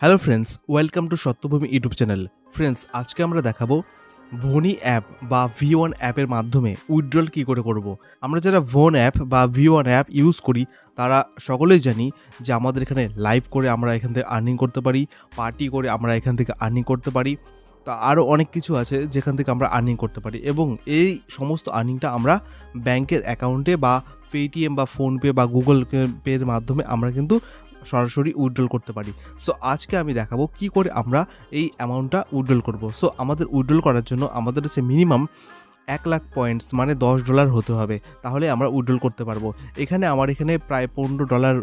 Hello friends, welcome to Satyabhumi YouTube channel friends, আজকে আমরা দেখাবো ভনি অ্যাপ বা ভি ওয়ান অ্যাপের মাধ্যমে উইথড্রল কী করে করব। আমরা যারা ভোন অ্যাপ বা ভি ওয়ান অ্যাপ ইউজ করি, তারা সকলেই জানি যে আমাদের এখানে লাইভ করে আমরা এখান থেকে আর্নিং করতে পারি পার্টি করে আমরা এখান থেকে আর্নিং করতে পারি, তা আরও অনেক কিছু আছে যেখান থেকে আমরা আর্নিং করতে পারি এবং এই সমস্ত আর্নিংটা আমরা ব্যাংকের অ্যাকাউন্টে বা পেটিএম বা ফোনপে বা গুগল পের মাধ্যমে আমরা কিন্তু সরাসরি উইড্রল করতে পারি। সো আজকে আমি দেখাবো কি করে আমরা এই অ্যামাউন্টটা উইড্রল করব। সো আমাদের উইড্রল করার জন্য আমাদের হচ্ছে মিনিমাম এক লাখ পয়েন্টস মানে দশ ডলার হতে হবে। তাহলে আমরা উইথড্রল করতে পারব। এখানে আমার এখানে প্রায় পনেরো ডলার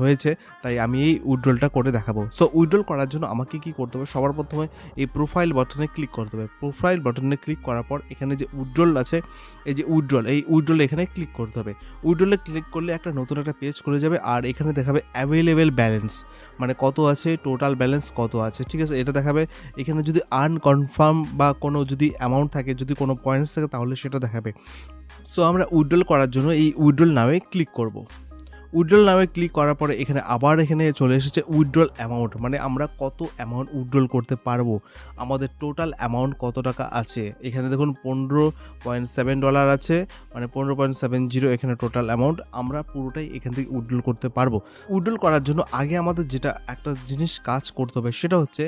হয়েছে, তাই আমি এই উইথড্রলটা করে দেখাবো। সো উইথড্রল করার জন্য আমাকে কি করতে হবে? সবার প্রথমে এই প্রোফাইল বাটনে ক্লিক করতে হবে। প্রোফাইল বাটনে ক্লিক করার পর এখানে যে উইথড্রল আছে, এই যে উইথড্রল এই উইথড্রল এখানে ক্লিক করতে হবে। উইথড্রলে ক্লিক করলে একটা নতুন একটা পেজ খুলে যাবে আর এখানে দেখাবে অ্যাভেলেবেল ব্যালেন্স মানে কত আছে টোটাল ব্যালেন্স কত আছে, ঠিক আছে? এটা দেখাবে। এখানে যদি আনকনফার্ম বা কোনো যদি অ্যামাউন্ট থাকে, যদি কোনো পয়েন্টস থাকে তাহলে সেটা দেখাবে। সো আমরা উইথড্রল করার জন্য এই উইড্রল নামে ক্লিক করব। উইথড্রল নামে ক্লিক করার পরে এখানে আবার এখানে চলে এসেছে উইড্রল অ্যামাউন্ট মানে আমরা কত অ্যামাউন্ট উইথড্রল করতে পারব? আমাদের টোটাল অ্যামাউন্ট কত টাকা আছে? এখানে দেখুন পনেরো পয়েন্ট সেভেন ডলার আছে মানে পনেরো পয়েন্ট সেভেন জিরো এখানে টোটাল অ্যামাউন্ট আমরা পুরোটাই এখান থেকে উইথড্রল করতে পারব। উইড্রল করার জন্য আগে আমাদের যেটা একটা জিনিস কাজ করতে হবে সেটা হচ্ছে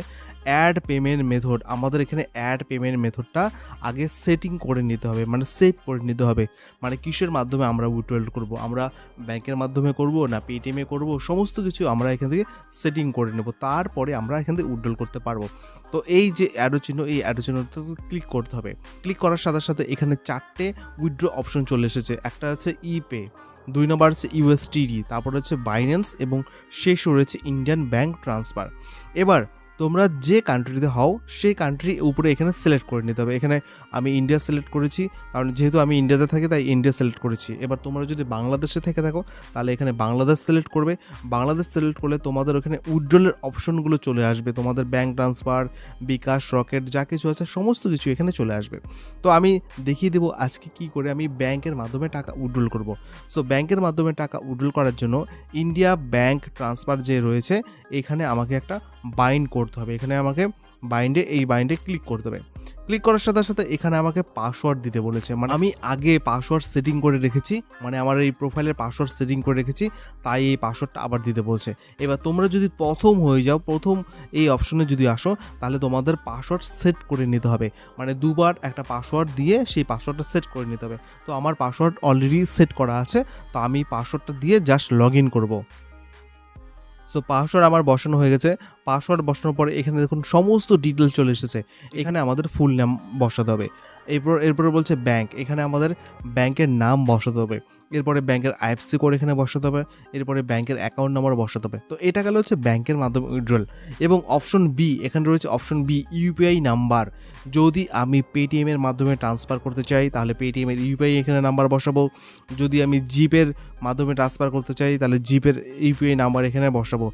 অ্যাড পেমেন্ট মেথড আমাদের এখানে অ্যাড পেমেন্ট মেথডটা আগে সেটিং করে নিতে হবে মানে সেভ করে নিতে হবে। মানে কিসের মাধ্যমে আমরা উইথড্রল করব? আমরা ব্যাংকের মাধ্যমে করব না পেটিএমে করব? সমস্ত কিছু আমরা এখান থেকে সেটিং করে নেব, তারপরে আমরা এখান থেকে উইথড্রল করতে পারব। তো এই যে অ্যাডো চিহ্ন, এই অ্যাডো চিহ্নটা ক্লিক করতে হবে। ক্লিক করার সাথে সাথে এখানে চারটে উইথড্র অপশন চলে এসেছে। একটা আছে ই পে দুই নম্বর হচ্ছে ইউএসটিডি তারপর হচ্ছে বাইন্যান্স এবং শেষ রয়েছে ইন্ডিয়ান ব্যাংক ট্রান্সফার এবার তোমরা যে কান্ট্রিতে হও, সেই কান্ট্রি উপরে এখানে সিলেক্ট করে নিতে হবে। এখানে আমি ইন্ডিয়া সিলেক্ট করেছি, কারণ যেহেতু আমি ইন্ডিয়াতে থাকি, তাই ইন্ডিয়া সিলেক্ট করেছি। এবার তোমরা যদি বাংলাদেশে থেকে থাকো, তাহলে এখানে বাংলাদেশ সিলেক্ট করবে। বাংলাদেশ সিলেক্ট করলে তোমাদের ওখানে উইথড্রলের অপশনগুলো চলে আসবে। তোমাদের ব্যাঙ্ক ট্রান্সফার বিকাশ রকেট যা কিছু আছে, সমস্ত কিছু এখানে চলে আসবে। তো আমি দেখিয়ে দেবো আজকে কি করে আমি ব্যাংকের মাধ্যমে টাকা উইথড্রল করব। সো ব্যাংকের মাধ্যমে টাকা উইথড্রল করার জন্য ইন্ডিয়া ব্যাংক ট্রান্সফার যে রয়েছে, এখানে আমাকে একটা বাইন্ড করতে হবে। এখানে আমাকে বাইন্ডে এই বাইন্ডে ক্লিক করতে হবে। ক্লিক করার সাথে সাথে এখানে আমাকে পাসওয়ার্ড দিতে বলেছে। মানে আমি আগে পাসওয়ার্ড সেটিং করে রেখেছি। মানে আমার এই প্রোফাইলের পাসওয়ার্ড সেটিং করে রেখেছি। তাই এই পাসওয়ার্ডটা আবার দিতে বলছে। এবার তোমরা যদি প্রথম হয়ে যাও, প্রথম এই অপশনে যদি আসো, তাহলে তোমাদের পাসওয়ার্ড সেট করে নিতে হবে। মানে দুবার একটা পাসওয়ার্ড দিয়ে সেই পাসওয়ার্ডটা সেট করে নিতে হবে। তো আমার পাসওয়ার্ড অলরেডি সেট করা আছে। তো আমি পাসওয়ার্ডটা দিয়ে জাস্ট লগ ইন করব। সো পাসওয়ার্ড আমার বসানো হয়ে গেছে। পাসওয়ার্ড বসানোর পরে এখানে দেখুন সমস্ত ডিটেল চলে এসেছে। এখানে আমাদের ফুল নাম বসাতে হবে। এরপর, এরপরে বলছে ব্যাংক এখানে আমাদের ব্যাংকের নাম বসাতে হবে। এরপরে ব্যাংকের আইএফসি কোড এখানে বসাতে হবে। এরপরে ব্যাংকের অ্যাকাউন্ট নাম্বার বসাতে হবে। তো এটা গেল হচ্ছে ব্যাংকের মাধ্যমে উইথড্রল এবং অপশন বি এখানে রয়েছে অপশন বি ইউপিআই নাম্বার যদি আমি পেটিএমের মাধ্যমে ট্রান্সফার করতে চাই, তাহলে পেটিএমের ইউপিআই এখানে নাম্বার বসাবো। যদি আমি জিপের মাধ্যমে ট্রান্সফার করতে চাই, তাহলে জিপের ইউপিআই নাম্বার এখানে বসাবো।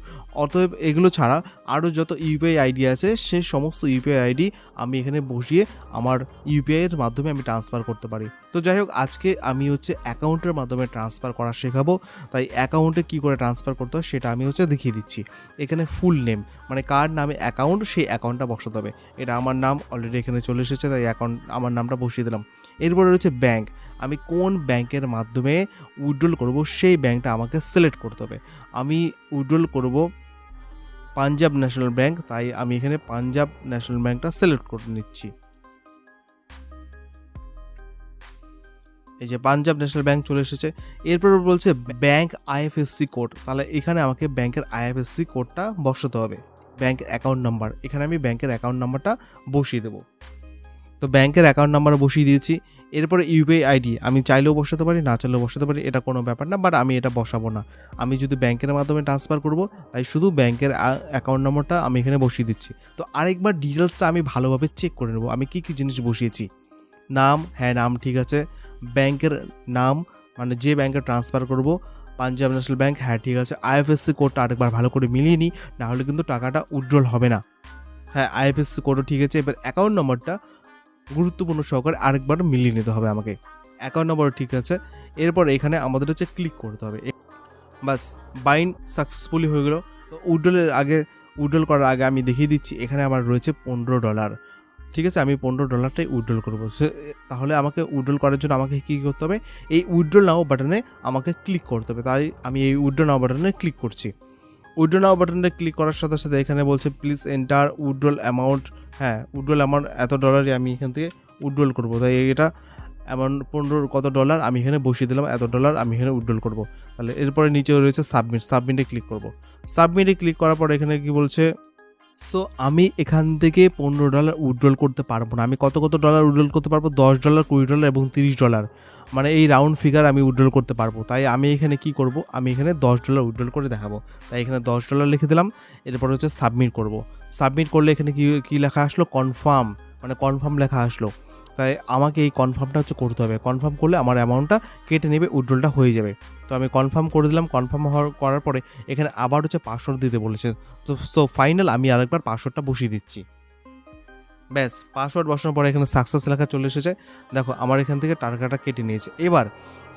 অতএব এগুলো ছাড়া আরও যত ইউপিআই আইডি আছে, সে সমস্ত ইউপিআই আইডি আমি এখানে বসিয়ে আমার ইউপিআইয়ের মাধ্যমে আমি ট্রান্সফার করতে পারি। তো যাই হোক, আজকে আমি হচ্ছে অ্যাকাউন্টের মাধ্যমে ট্রান্সফার করা শেখাবো। তাই অ্যাকাউন্টে কী করে ট্রান্সফার করতে হয় সেটা আমি হচ্ছে দেখিয়ে দিচ্ছি। এখানে ফুল নেম মানে কার নামে অ্যাকাউন্ট সেই অ্যাকাউন্টটা বসাতে হবে। এটা আমার নাম অলরেডি এখানে চলে এসেছে, তাই অ্যাকাউন্ট আমার নামটা বসিয়ে দিলাম। এরপরে রয়েছে ব্যাংক আমি কোন ব্যাংকের মাধ্যমে উইথড্রল করব, সেই ব্যাংকটা আমাকে সিলেক্ট করতে হবে। আমি উইথড্রল করব পাঞ্জাব ন্যাশনাল ব্যাংক, তাই আমি এখানে পাঞ্জাব ন্যাশনাল ব্যাংকটা সিলেক্ট করে নিচ্ছি। এই যে পাঞ্জাব ন্যাশনাল ব্যাংক চলে এসেছে। এরপর বলছে ব্যাংক আইএফএসসি কোড, তাহলে এখানে আমাকে ব্যাংকের আইএফএসসি কোডটা বসাতে হবে। ব্যাংক অ্যাকাউন্ট নাম্বার, এখানে আমি ব্যাংকের অ্যাকাউন্ট নাম্বারটা বসিয়ে দেবো। তো ব্যাংকের অ্যাকাউন্ট নাম্বার বসিয়ে দিয়েছি। এরপরে ইউপিআই আইডি আমি চাইলেও বসাতে পারি, না চাইলেও বসাতে পারি, এটা কোনো ব্যাপার না বাট আমি এটা বসাবো না। আমি যদি ব্যাংকের মাধ্যমে ট্রান্সফার করব, তাই শুধু ব্যাংকের অ্যাকাউন্ট নম্বরটা আমি এখানে বসিয়ে দিচ্ছি। তো আরেকবার ডিটেলসটা আমি ভালোভাবে চেক করে নেব, আমি কী কী জিনিস বসিয়েছি। নাম হ্যাঁ নাম ঠিক আছে। ব্যাংকের নাম মানে যে ব্যাংকে ট্রান্সফার করব, পাঞ্জাব ন্যাশনাল ব্যাংক হ্যাঁ ঠিক আছে। আইএফএসসি কোডটা আরেকবার ভালো করে মিলিয়ে নিই নাহলে কিন্তু টাকাটা উজ্জ্বল হবে না। হ্যাঁ আইএফএসসি কোডও ঠিক আছে। এবার অ্যাকাউন্ট নম্বরটা গুরুত্বপূর্ণ সহকারে আরেকবার মিলিয়ে নিতে হবে আমাকে। অ্যাকাউন্ট নম্বর ঠিক আছে। এরপর এখানে আমাদের হচ্ছে ক্লিক করতে হবে। বাস বাইন সাকসেসফুলি হয়ে গেল। তো উইড্রলের আগে উইড্রল করার আগে আমি দেখিয়ে দিচ্ছি, এখানে আমার রয়েছে পনেরো ডলার ঠিক আছে? আমি পনেরো ডলারটাই উইড্রল করব। তাহলে আমাকে উইড্রল করার জন্য আমাকে কী করতে হবে? এই উইড্রল নাও বাটনে আমাকে ক্লিক করতে হবে। তাই আমি এই উইড্রল নাও বাটনে ক্লিক করছি। উইড্রল নাও বাটনে ক্লিক করার সাথে সাথে এখানে বলছে প্লিজ এন্টার উইড্রল অ্যামাউন্ট হ্যাঁ উইড্রল আমার এত ডলারই আমি এখান থেকে উইড্রল করব। তাই এটা এমন পনেরো কত ডলার আমি এখানে বসিয়ে দিলাম, এত ডলার আমি এখানে উড্রোল করব। তাহলে এরপরে নিচে রয়েছে সাবমিট সাবমিটে ক্লিক করব। সাবমিটে ক্লিক করার পর এখানে কি বলছে? সো আমি এখান থেকে পনেরো ডলার উইড্রল করতে পারব না। আমি কত কত ডলার উইড্রল করতে পারব? দশ ডলার কুড়ি ডলার এবং তিরিশ ডলার মানে এই রাউন্ড ফিগার আমি উইড্রল করতে পারব। তাই আমি এখানে কি করব? আমি এখানে দশ ডলার উইড্রল করে দেখাবো। তাই এখানে দশ ডলার লিখে দিলাম। এরপর হচ্ছে সাবমিট করব। সাবমিট করলে এখানে কি, কী লেখা আসলো? কনফার্ম মানে কনফার্ম লেখা আসলো। তাই আমাকে এই কনফার্মটা হচ্ছে করতে হবে। কনফার্ম করলে আমার অ্যামাউন্টটা কেটে নেবে উইড্রলটা হয়ে যাবে। তো আমি কনফার্ম করে দিলাম কনফার্ম হওয়ার করার পরে এখানে আবার হচ্ছে পাসওয়ার্ড দিতে বলেছে। তো সো ফাইনাল আমি আরেকবার পাসওয়ার্ডটা বসিয়ে দিচ্ছি। ব্যাস পাসওয়ার্ড বসানোর পরে এখানে সাকসেস লেখা চলে এসেছে। দেখো, আমার এখান থেকে টাকাটা কেটে নিয়েছে। এবার,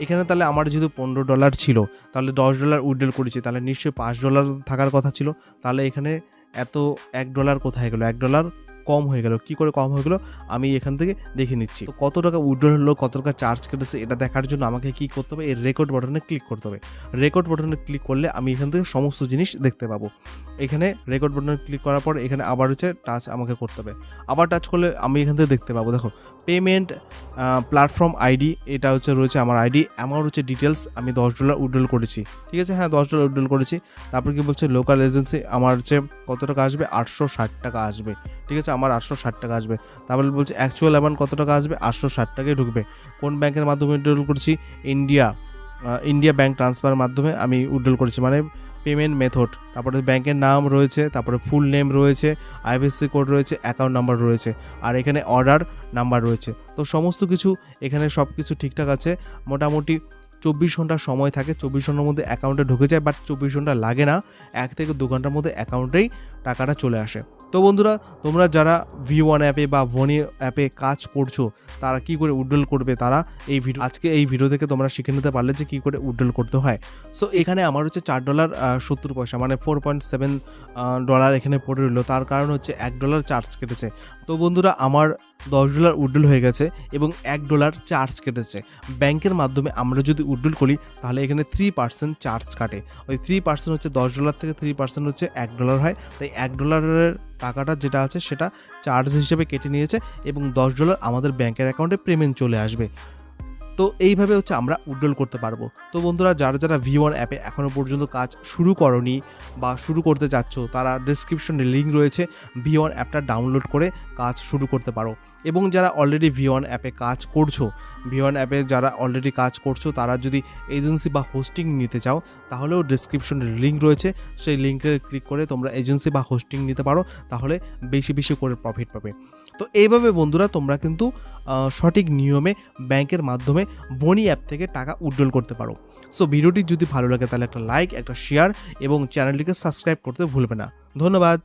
এখানে তাহলে আমার যেহেতু পনেরো ডলার ছিল, তাহলে দশ ডলার উইড্রল করেছি, তাহলে নিশ্চয়ই পাঁচ ডলার থাকার কথা ছিল। তাহলে এখানে এত এক ডলার কোথায় গেলো? এক ডলার কম হয়ে গেল। কি করে কম হয়ে গেলো? আমি এখান থেকে দেখে নিচ্ছি। তো কত টাকা উইড্রল হলো, কত টাকা চার্জ কেটেছে, এটা দেখার জন্য আমাকে কি করতে হবে? এই রেকর্ড বাটনে ক্লিক করতে হবে। রেকর্ড বাটনে ক্লিক করলে আমি এখান থেকে সমস্ত জিনিস দেখতে পাবো। এখানে রেকর্ড বাটনে ক্লিক করার পর এখানে আবার হচ্ছে টাচ আমাকে করতে হবে। আবার টাচ করলে আমি এখান থেকে দেখতে পাবো। দেখো পেমেন্ট প্ল্যাটফর্ম আইডি এটা হচ্ছে রয়েছে আমার আইডি অ্যামাউন্ট হচ্ছে ডিটেলস আমি দশ ডলার উইড্রল করেছি। ঠিক আছে? হ্যাঁ দশ ডলার উইড্রল করেছি। তারপর কি বলছে? লোকাল এজেন্সি আমার হচ্ছে কত টাকা আসবে? আটশো ষাট টাকা আসবে। ঠিক আছে, আমার আটশো ষাট টাকা আসবে। তারপরে বলছে অ্যাকচুয়াল অ্যামাউন্ট কত টাকা আসবে? আটশো ষাট টাকায় ঢুকবে। কোন ব্যাংকের মাধ্যমে উইড্রল করছি? ইন্ডিয়া ইন্ডিয়া ব্যাংক ট্রান্সফার মাধ্যমে আমি উইড্রল করেছি মানে পেমেন্ট মেথড তারপরে ব্যাংকের নাম রয়েছে, তারপরে ফুল নেম রয়েছে আইবিএসসি কোড রয়েছে অ্যাকাউন্ট নাম্বার রয়েছে, আর এখানে অর্ডার নাম্বার রয়েছে। তো সমস্ত কিছু এখানে সব কিছু ঠিকঠাক আছে। মোটামুটি চব্বিশ ঘণ্টা সময় থাকে, চব্বিশ ঘণ্টার মধ্যে অ্যাকাউন্টে ঢুকে যায় বাট চব্বিশ ঘণ্টা লাগে না। এক থেকে দু ঘণ্টার মধ্যে অ্যাকাউন্টেই টাকাটা চলে আসে। তো বন্ধুরা, তোমরা যারা ভি ওয়ান অ্যাপে বা ভনি অ্যাপে কাজ করছ, তারা কি করে উড্ডল করবে তারা এই ভিডিও, আজকে এই ভিডিও থেকে তোমরা শিখে নিতে পারলে যে কী করে উড্ডল করতে হয়। সো এখানে আমার হচ্ছে চার ডলার সত্তর পয়সা মানে ফোর পয়েন্ট সেভেন ডলার এখানে পড়ে রইল। তার কারণ হচ্ছে এক ডলার চার্জ কেটেছে। তো বন্ধুরা, আমার দশ ডলার উড্ডল হয়ে গেছে এবং এক ডলার চার্জ কেটেছে। ব্যাংকের মাধ্যমে আমরা যদি উড্ডল করি, তাহলে এখানে থ্রি পার্সেন্ট চার্জ কাটে। ওই থ্রি পার্সেন্ট হচ্ছে দশ ডলার থেকে থ্রি পার্সেন্ট হচ্ছে এক ডলার হয়। তাই এক ডলারের টাকাটা যেটা আছে, সেটা চার্জ হিসেবে কেটে নিয়েছে এবং দশ ডলার আমাদের ব্যাংকের অ্যাকাউন্টে পেমেন্ট চলে আসবে। তো এইভাবে হচ্ছে আমরা উড্ডল করতে পারব। তো বন্ধুরা, যারা যারা ভি ওয়ান অ্যাপে এখনও পর্যন্ত কাজ শুরু করনি বা শুরু করতে চাচ্ছ, তারা ডিসক্রিপশনে লিঙ্ক রয়েছে। ভি ওয়ান অ্যাপটা ডাউনলোড করে কাজ শুরু করতে পারো। এবং যারা অলরেডি ভি ওয়ান অ্যাপে কাজ করছ ভি ওয়ান অ্যাপে যারা অলরেডি কাজ করছ, তারা যদি এজেন্সি বা হোস্টিং নিতে চাও, তাহলেও ডিসক্রিপশনে লিঙ্ক রয়েছে। সেই লিঙ্কে ক্লিক করে তোমরা এজেন্সি বা হোস্টিং নিতে পারো, তাহলে বেশি বেশি করে প্রফিট পাবে। তো এইভাবে বন্ধুরা তোমরা কিন্তু সঠিক নিয়মে ব্যাংকের মাধ্যমে বনি অ্যাপ থেকে টাকা উইড্রল করতে পারো। সো ভিডিওটি যদি ভালো লাগে, তাহলে একটা লাইক একটা শেয়ার এবং চ্যানেলটিকে সাবস্ক্রাইব করতে ভুলবে না। ধন্যবাদ।